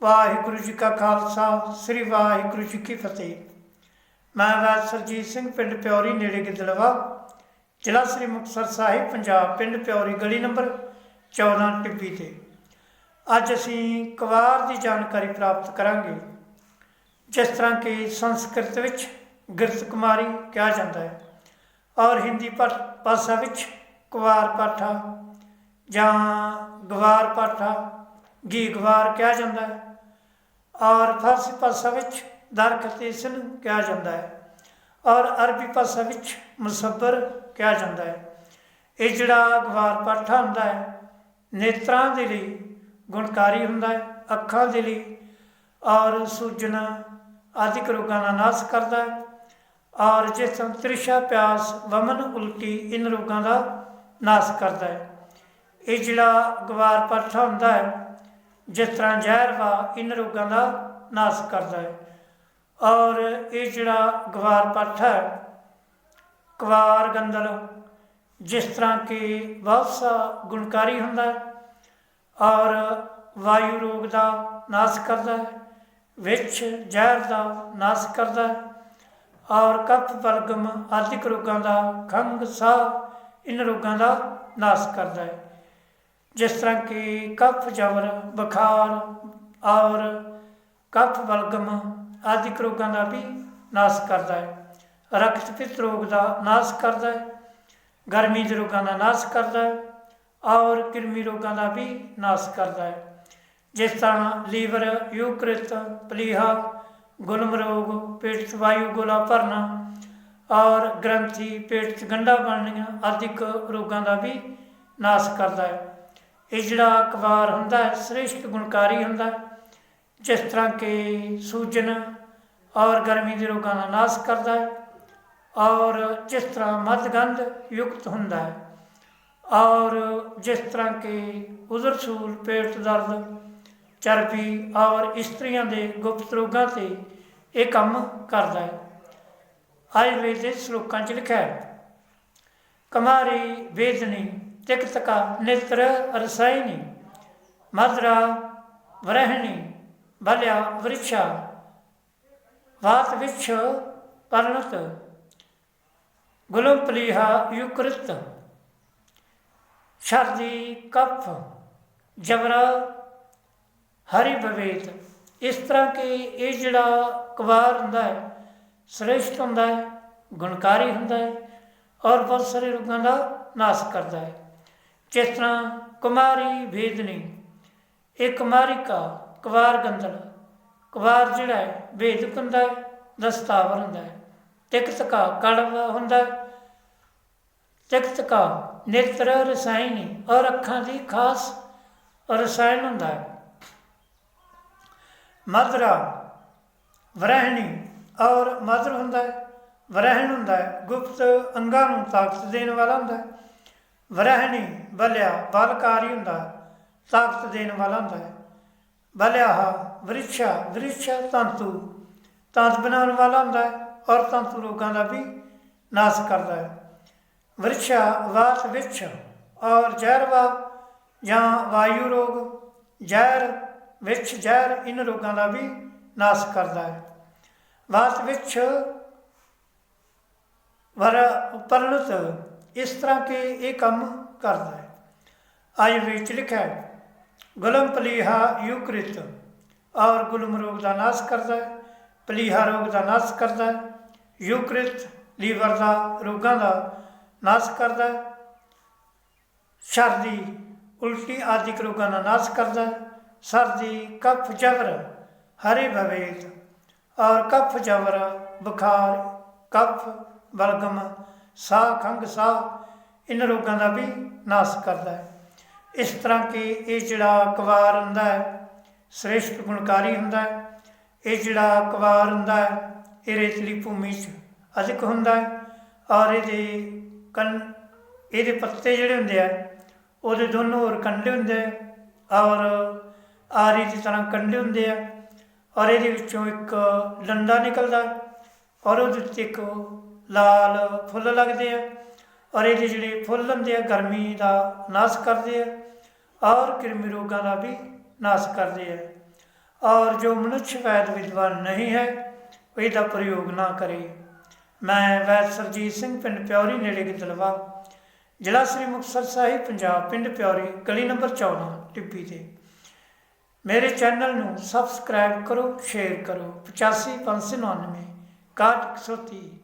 ਵਾਹਿਗੁਰੂ ਜੀ ਕਾ ਖਾਲਸਾ, ਸ੍ਰੀ ਵਾਹਿਗੁਰੂ ਜੀ ਕੀ ਫਤਿਹ। ਮੈਂ ਵੈਦ ਸਰਜੀਤ ਸਿੰਘ ਪਿੰਡ ਪਿਉਰੀ ਨੇੜੇ ਗਿੱਦੜਵਾ, ਜ਼ਿਲ੍ਹਾ ਸ੍ਰੀ ਮੁਕਤਸਰ ਸਾਹਿਬ, ਪੰਜਾਬ, ਪਿੰਡ ਪਿਉਰੀ ਗਲੀ ਨੰਬਰ 14 ਟਿੱਬੀ ਤੇ। ਅੱਜ ਅਸੀਂ ਕੁਵਾਰ ਦੀ ਜਾਣਕਾਰੀ ਪ੍ਰਾਪਤ ਕਰਾਂਗੇ, ਜਿਸ ਤਰ੍ਹਾਂ ਕਿ ਸੰਸਕ੍ਰਿਤ ਵਿੱਚ ਗਿਰਤ ਕੁਮਾਰੀ ਕਿਹਾ ਜਾਂਦਾ ਹੈ ਔਰ ਹਿੰਦੀ ਭਾਸ਼ਾ ਵਿੱਚ ਕੁਵਾਰ ਪਾਠਾ ਜਾਂ ਗਵਾਰ ਪਾਠਾ, ਗੀ ਗਵਾਰ ਕਿਹਾ ਜਾਂਦਾ ਹੈ। ਔਰ ਫਾਰਸੀ ਭਾਸ਼ਾ ਵਿੱਚ ਦਰਖਤੀਸ਼ਨ ਕਿਹਾ ਜਾਂਦਾ ਹੈ ਔਰ ਅਰਬੀ ਭਾਸ਼ਾ ਵਿੱਚ ਮੁਸੱਬਰ ਕਿਹਾ ਜਾਂਦਾ ਹੈ। ਇਹ ਜਿਹੜਾ ਗਵਾਰ ਪਾਠਾ ਹੁੰਦਾ ਹੈ, ਨੇਤਰਾਂ ਦੇ ਲਈ ਗੁਣਕਾਰੀ ਹੁੰਦਾ ਹੈ, ਅੱਖਾਂ ਦੇ ਲਈ ਔਰ ਸੂਜਣਾ ਆਦਿਕ ਰੋਗਾਂ ਦਾ ਨਾਸ਼ ਕਰਦਾ ਹੈ ਔਰ ਜਿਸ ਤਰ੍ਹਾਂ ਤ੍ਰਿਸ਼ਾ, ਪਿਆਸ, ਵਮਨ, ਉਲਟੀ ਇਨ ਰੋਗਾਂ ਦਾ ਨਾਸ਼ ਕਰਦਾ ਹੈ। ਇਹ ਜਿਹੜਾ ਗਵਾਰ ਪਾਠਾ ਹੁੰਦਾ ਹੈ ਜਿਸ ਤਰ੍ਹਾਂ ਜ਼ਹਿਰ ਵਾ ਇਨ ਰੋਗਾਂ ਦਾ ਨਾਸ਼ ਕਰਦਾ ਹੈ। ਔਰ ਇਹ ਜਿਹੜਾ ਗਵਾਰ ਪੱਠ ਹੈ ਕਵਾਰ ਗੰਦਲ ਜਿਸ ਤਰ੍ਹਾਂ ਕਿ ਬਹੁਤ ਸਾ ਗੁਣਕਾਰੀ ਹੁੰਦਾ ਹੈ ਔਰ ਵਾਯੂ ਰੋਗ ਦਾ ਨਾਸ਼ ਕਰਦਾ ਹੈ, ਵਿੱਚ ਜ਼ਹਿਰ ਦਾ ਨਾਸ਼ ਕਰਦਾ ਹੈ ਔਰ ਕਫ ਬਲਗਮ ਆਦਿਕ ਰੋਗਾਂ ਦਾ ਖੰਗ ਸਾਹ ਇਨ ਰੋਗਾਂ ਦਾ ਨਾਸ਼ ਕਰਦਾ ਹੈ। ਜਿਸ ਤਰ੍ਹਾਂ ਕਿ ਕਫ, ਜਵਰ, ਬੁਖਾਰ ਔਰ ਕਫ, ਬਲਗਮ ਆਦਿਕ ਰੋਗਾਂ ਦਾ ਵੀ ਨਾਸ਼ ਕਰਦਾ ਹੈ। ਰਕਤ ਪਿਤ ਰੋਗ ਦਾ ਨਾਸ਼ ਕਰਦਾ ਹੈ, ਗਰਮੀ ਦੇ ਰੋਗਾਂ ਦਾ ਨਾਸ਼ ਕਰਦਾ ਹੈ ਔਰ ਕਿਰਮੀ ਰੋਗਾਂ ਦਾ ਵੀ ਨਾਸ਼ ਕਰਦਾ ਹੈ। ਜਿਸ ਤਰ੍ਹਾਂ ਲੀਵਰ, ਯੂਕ੍ਰਿਤ, ਪਲੀਹਾ, ਗੁਲਮ ਰੋਗ, ਪੇਟ 'ਚ ਵਾਯੂ ਗੋਲਾ ਭਰਨਾ ਔਰ ਗ੍ਰੰਥੀ, ਪੇਟ 'ਚ ਗੰਢਾਂ ਬਣਨੀਆਂ ਆਦਿਕ ਰੋਗਾਂ ਦਾ ਵੀ ਨਾਸ਼ ਕਰਦਾ ਹੈ। ਇਹ ਜਿਹੜਾ ਕਵਾਰ ਹੁੰਦਾ ਹੈ, ਸ੍ਰੇਸ਼ਟ ਗੁਣਕਾਰੀ ਹੁੰਦਾ ਜਿਸ ਤਰ੍ਹਾਂ ਕਿ ਸੂਜਨ ਔਰ ਗਰਮੀ ਦੇ ਰੋਗਾਂ ਦਾ ਨਾਸ਼ ਕਰਦਾ ਹੈ ਔਰ ਜਿਸ ਤਰ੍ਹਾਂ ਮਦਗੰਧ ਯੁਕਤ ਹੁੰਦਾ ਹੈ ਔਰ ਜਿਸ ਤਰ੍ਹਾਂ ਕਿ ਉਦਰ ਸੂਲ ਪੇਟ ਦਰਦ, ਚਰਬੀ ਔਰ ਇਸਤਰੀਆਂ ਦੇ ਗੁਪਤ ਰੋਗਾਂ ਤੇ ਇਹ ਕੰਮ ਕਰਦਾ ਹੈ। ਆਯੁਰਵੇਦ ਦੇ ਸ਼ਲੋਕਾਂ 'ਚ ਲਿਖਿਆ ਹੈ, ਕਮਾਰੀ ਵੇਦਨੀ ਤਿਕਤਕਾ ਨਿਤਰ ਰਸਾਇਨੀ ਮਦਰਾ ਵਰਹਿਣੀ, ਬਲਿਆ ਵ੍ਰਿਛਾ, ਵਾਤ ਵਿਛ ਪਰਣਤ ਗੁਲਮਪਲੀਹਾ ਯੁਕ੍ਰਿਤ ਸ਼ਰਦੀ ਕਫ ਜਬਰਾ ਹਰੀ ਬਵੇਤ। ਇਸ ਤਰ੍ਹਾਂ ਕਿ ਇਹ ਜਿਹੜਾ ਕੁਵਾਰ ਹੁੰਦਾ ਹੈ, ਸ੍ਰੇਸ਼ਟ ਹੁੰਦਾ ਹੈ, ਗੁਣਕਾਰੀ ਹੁੰਦਾ ਹੈ ਔਰ ਬਹੁਤ ਸਾਰੇ ਰੋਗਾਂ ਦਾ ਨਾਸ਼ ਕਰਦਾ ਹੈ। ਜਿਸ ਤਰ੍ਹਾਂ ਕੁਮਾਰੀ ਵੇਦਨੀ, ਇਹ ਕੁਮਾਰਿਕਾ ਕੁਵਾਰ ਗੰਦਲ ਕੁਵਾਰ ਜਿਹੜਾ ਹੈ, ਵੇਦਕ ਹੁੰਦਾ ਹੈ, ਦਸਤਾਵਰ ਹੁੰਦਾ ਹੈ ਤਿਕਤ ਕਾ ਕੜਵਾ ਹੁੰਦਾ ਹੈ ਤਿਕਤ ਨੇਤਰ ਰਸਾਇਣੀ ਔਰ ਅੱਖਾਂ ਦੀ ਖਾਸ ਰਸਾਇਣ ਹੁੰਦਾ ਹੈ। ਮਦਰਾ, ਵਰਹਿਣੀ ਔਰ ਮਦਰ ਹੁੰਦਾ ਹੈ, ਵਰਹਿਣ ਹੁੰਦਾ ਹੈ, ਗੁਪਤ ਅੰਗਾਂ ਨੂੰ ਤਾਕਤ ਦੇਣ ਵਾਲਾ ਹੁੰਦਾ ਹੈ। ਵਰਹਿਣੀ ਬਲਿਆ ਬਲਕਾਰੀ ਹੁੰਦਾ, ਤਾਕਤ ਦੇਣ ਵਾਲਾ ਹੁੰਦਾ ਹੈ। ਬਲਿਆਹ ਵ੍ਰਿਛਾ ਵ੍ਰਿਛਾ ਤੰਤੂ, ਤੰਤ ਬਣਾਉਣ ਵਾਲਾ ਹੁੰਦਾ ਹੈ ਔਰ ਤੰਤੂ ਰੋਗਾਂ ਦਾ ਵੀ ਨਾਸ਼ ਕਰਦਾ ਹੈ। ਵ੍ਰਿਛਾ, ਵਾਤ ਵਿਛ ਔਰ ਜ਼ਹਿਰਵਾ ਜਾਂ ਵਾਯੂ ਰੋਗ, ਜ਼ਹਿਰ ਵਿੱਚ ਜ਼ਹਿਰ, ਇਨ ਰੋਗਾਂ ਦਾ ਵੀ ਨਾਸ਼ ਕਰਦਾ ਹੈ। ਵਾਤ ਵਿੱਚ ਵਰ ਉਪਰਨਤ ਇਸ ਤਰ੍ਹਾਂ ਕਿ ਇਹ ਕੰਮ ਕਰਦਾ ਹੈ। ਆਯੁਰਵੇਦ ਚ ਲਿਖਿਆ ਹੈ, ਗੁਲਮ ਪਲੀਹਾ ਯੁਕ੍ਰਿਤ। ਔਰ ਗੁਲਮ ਰੋਗ ਦਾ ਨਾਸ਼ ਕਰਦਾ ਹੈ, ਪਲੀਹਾ ਰੋਗ ਦਾ ਨਾਸ਼ ਕਰਦਾ ਹੈ, ਯੁਕ੍ਰਿਤ ਲੀਵਰ ਦਾ ਰੋਗਾਂ ਦਾ ਨਾਸ਼ ਕਰਦਾ ਹੈ, ਸਰਦੀ ਉਲਟੀ ਆਦਿਕ ਰੋਗਾਂ ਦਾ ਨਾਸ਼ ਕਰਦਾ ਹੈ, ਸਰਦੀ ਕਫ ਜਬਰ ਹਰੇ ਭਵੇਤ। ਔਰ ਕਫ ਜਬਰ ਬੁਖਾਰ, ਕਫ, ਬਲਗਮ ਸਾਹ ਖੰਗ ਸਾਹ ਇਹਨਾਂ ਰੋਗਾਂ ਦਾ ਵੀ ਨਾਸ਼ ਕਰਦਾ ਹੈ। ਇਸ ਤਰ੍ਹਾਂ ਕਿ ਇਹ ਜਿਹੜਾ ਕਵਾਰ ਹੁੰਦਾ ਹੈ, ਸ੍ਰੇਸ਼ਟ ਗੁਣਕਾਰੀ ਹੁੰਦਾ ਹੈ, ਇਹ ਜਿਹੜਾ ਕਵਾਰ ਹੁੰਦਾ ਹੈ, ਇਹ ਰੇਤਲੀ ਭੂਮੀ 'ਚ ਅਧਿਕ ਹੁੰਦਾ ਹੈ ਔਰ ਇਹਦੇ ਕੰਨ, ਇਹਦੇ ਪੱਤੇ ਜਿਹੜੇ ਹੁੰਦੇ ਆ, ਉਹਦੇ ਦੋਨੋਂ ਹੋਰ ਕੰਡੇ ਹੁੰਦੇ ਆ ਔਰ ਆਰੀ ਦੀ ਤਰ੍ਹਾਂ ਕੰਡੇ ਹੁੰਦੇ ਆ ਔਰ ਇਹਦੇ ਵਿੱਚੋਂ ਇੱਕ ਡੰਡਾ ਨਿਕਲਦਾ ਔਰ ਉਹਦੇ ਉੱਤੇ ਇੱਕ ਲਾਲ ਫੁੱਲ ਲੱਗਦੇ ਆ। ਔਰ ਇਹਦੇ ਜਿਹੜੇ ਫੁੱਲ ਹੁੰਦੇ ਆ, ਗਰਮੀ ਦਾ ਨਾਸ਼ ਕਰਦੇ ਆ, ਔਰ ਕਿਰਮੀ ਰੋਗਾਂ ਦਾ ਵੀ ਨਾਸ਼ ਕਰਦੇ ਆ। ਔਰ ਜੋ ਮਨੁੱਖ ਵੈਦ ਵਿਦਵਾਨ ਨਹੀਂ ਹੈ ਇਹਦਾ ਪ੍ਰਯੋਗ ਨਾ ਕਰੇ। ਮੈਂ ਵੈਦ ਸਰਜੀਤ ਸਿੰਘ ਪਿੰਡ ਪਿਉਰੀ ਨੇੜੇ ਗਿੱਦੜਵਾ, ਜ਼ਿਲ੍ਹਾ ਸ੍ਰੀ ਮੁਕਤਸਰ ਸਾਹਿਬ, ਪੰਜਾਬ ਪਿੰਡ ਪਿਉਰੀ ਗਲੀ ਨੰਬਰ 14 ਟਿੱਪੀ ਤੇ। ਮੇਰੇ ਚੈਨਲ ਨੂੰ ਸਬਸਕ੍ਰਾਈਬ ਕਰੋ, ਸ਼ੇਅਰ ਕਰੋ 85599 6130